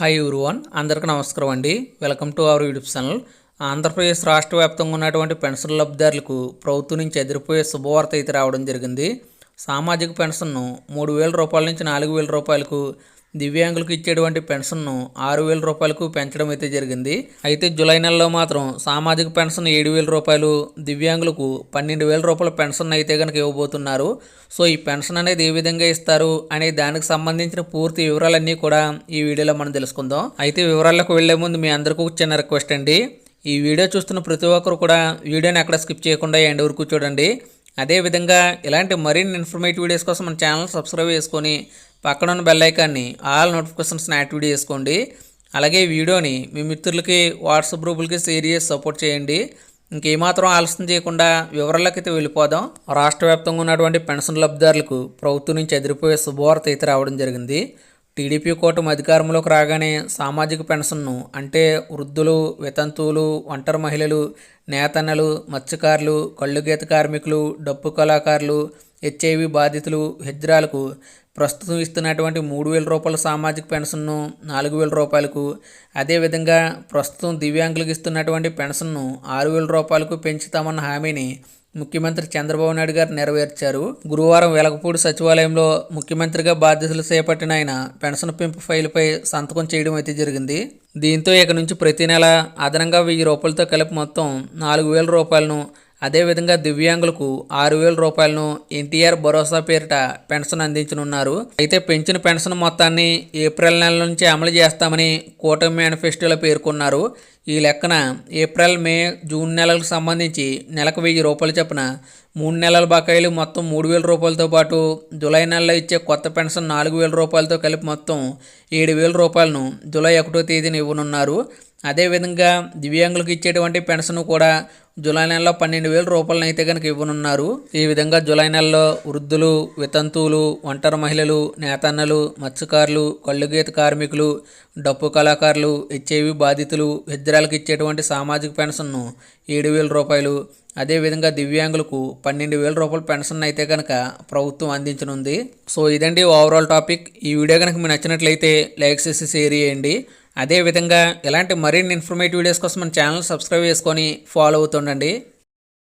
Hi one అందరికీ నమస్కారం అండి. Welcome to our YouTube channel Andhra Pradesh రాష్ట్ర వ్యాప్తంగా ఉన్నటువంటి పెన్షన్ లబ్ధిదారులకు ప్రభుత్వం నుంచి ఎదిరిపోయే శుభవార్త అయితే రావడం జరిగింది. సామాజిక పెన్షన్ను మూడు వేల రూపాయల నుంచి నాలుగు వేల రూపాయలకు దివ్యాంగులకు ఇచ్చేటువంటి పెన్షన్ను ఆరు వేల రూపాయలకు పెంచడం అయితే జరిగింది. అయితే జూలై నెలలో మాత్రం సామాజిక పెన్షన్ ఏడు వేల రూపాయలు దివ్యాంగులకు పన్నెండు వేల రూపాయల పెన్షన్ అయితే కనుక ఇవ్వబోతున్నారు. సో ఈ పెన్షన్ అనేది ఏ విధంగా ఇస్తారు అనే దానికి సంబంధించిన పూర్తి వివరాలన్నీ కూడా ఈ వీడియోలో మనం తెలుసుకుందాం. అయితే వివరాలకు వెళ్ళే ముందు మీ అందరికీ ఒక చిన్న రిక్వెస్ట్ అండి. ఈ వీడియో చూస్తున్న ప్రతి ఒక్కరు కూడా వీడియోని ఎక్కడ స్కిప్ చేయకుండా ఎండ్ వరకు చూడండి. అదేవిధంగా ఇలాంటి మరిన్ని ఇన్ఫర్మేటివ్ వీడియోస్ కోసం మన ఛానల్ సబ్స్క్రైబ్ చేసుకొని పక్కన ఉన్న బెల్ ఐకాన్ని ఆల్ నోటిఫికేషన్స్ని యాక్టివేట్ చేసుకోండి. అలాగే వీడియోని మీ మిత్రులకి వాట్సాప్ గ్రూపులకి షేర్ చేసి సపోర్ట్ చేయండి. ఇంకేమాత్రం ఆలస్యం చేయకుండా వివరాలకైతే వెళ్ళిపోదాం. రాష్ట్ర వ్యాప్తంగా ఉన్నటువంటి పెన్షన్ లబ్ధిదారులకు ప్రభుత్వం నుంచి ఎదిరిపోయే శుభవార్త అయితే రావడం జరిగింది. టీడీపీ కూటమి అధికారంలోకి రాగానే సామాజిక పెన్షన్ను అంటే వృద్ధులు వితంతువులు ఒంటరి మహిళలు నేతన్నలు మత్స్యకారులు కళ్ళుగీత కార్మికులు డప్పు కళాకారులు హెచ్ఐవి బాధితులు హిద్రాలకు ప్రస్తుతం ఇస్తున్నటువంటి మూడు వేల రూపాయల సామాజిక పెన్షన్ను నాలుగు వేల రూపాయలకు అదేవిధంగా ప్రస్తుతం దివ్యాంగులకు ఇస్తున్నటువంటి పెన్షన్ను ఆరు వేల రూపాయలకు పెంచుతామన్న హామీని ముఖ్యమంత్రి చంద్రబాబు నాయుడు గారు నెరవేర్చారు. గురువారం వెలగపూడి సచివాలయంలో ముఖ్యమంత్రిగా బాధ్యతలు చేపట్టిన ఆయన పెన్షన్ పెంపు ఫైలుపై సంతకం చేయడం అయితే జరిగింది. దీంతో ఇక నుంచి ప్రతి నెల అదనంగా వెయ్యి రూపాయలతో కలిపి మొత్తం నాలుగు వేల రూపాయలను అదేవిధంగా దివ్యాంగులకు ఆరు వేల రూపాయలను ఎన్టీఆర్ భరోసా పేరిట పెన్షన్ అందించనున్నారు. అయితే పెంచిన పెన్షన్ మొత్తాన్ని ఏప్రిల్ నెల నుంచి అమలు చేస్తామని కూటమి మేనిఫెస్టోలో పేర్కొన్నారు. ఈ లెక్కన ఏప్రిల్ మే జూన్ నెలలకు సంబంధించి నెలకు వెయ్యి రూపాయలు చొప్పున మూడు నెలల బకాయిలు మొత్తం మూడు వేల రూపాయలతో పాటు జూలై నెలలో ఇచ్చే కొత్త పెన్షన్ నాలుగు వేల రూపాయలతో కలిపి మొత్తం ఏడు వేల రూపాయలను జూలై ఒకటో తేదీన ఇవ్వనున్నారు. అదేవిధంగా దివ్యాంగులకు ఇచ్చేటువంటి పెన్షన్ కూడా జూలై నెలలో పన్నెండు వేల రూపాయలను అయితే కనుక ఇవ్వనున్నారు. ఈ విధంగా జూలై నెలలో వృద్ధులు వితంతువులు ఒంటరి మహిళలు నేతన్నలు మత్స్యకారులు కళ్ళుగీత కార్మికులు డప్పు కళాకారులు హెచ్ఐవి బాధితులు హెజ్రాలకు ఇచ్చేటువంటి సామాజిక పెన్షన్ను ఏడు వేల రూపాయలు. అదేవిధంగా దివ్యాంగులకు పన్నెండు వేల రూపాయల పెన్షన్ అయితే కనుక ప్రభుత్వం అందించనుంది. సో ఇదండి ఓవరాల్ టాపిక్ ఈ వీడియో కనుక మీకు నచ్చినట్లయితే లైక్ చేసి షేర్ చేయండి. అదేవిధంగా ఇలాంటి మరిన్ని ఇన్ఫర్మేటివ్ వీడియోస్ కోసం మన ఛానల్ సబ్స్క్రైబ్ చేసుకొని ఫాలో అవుతుండండి.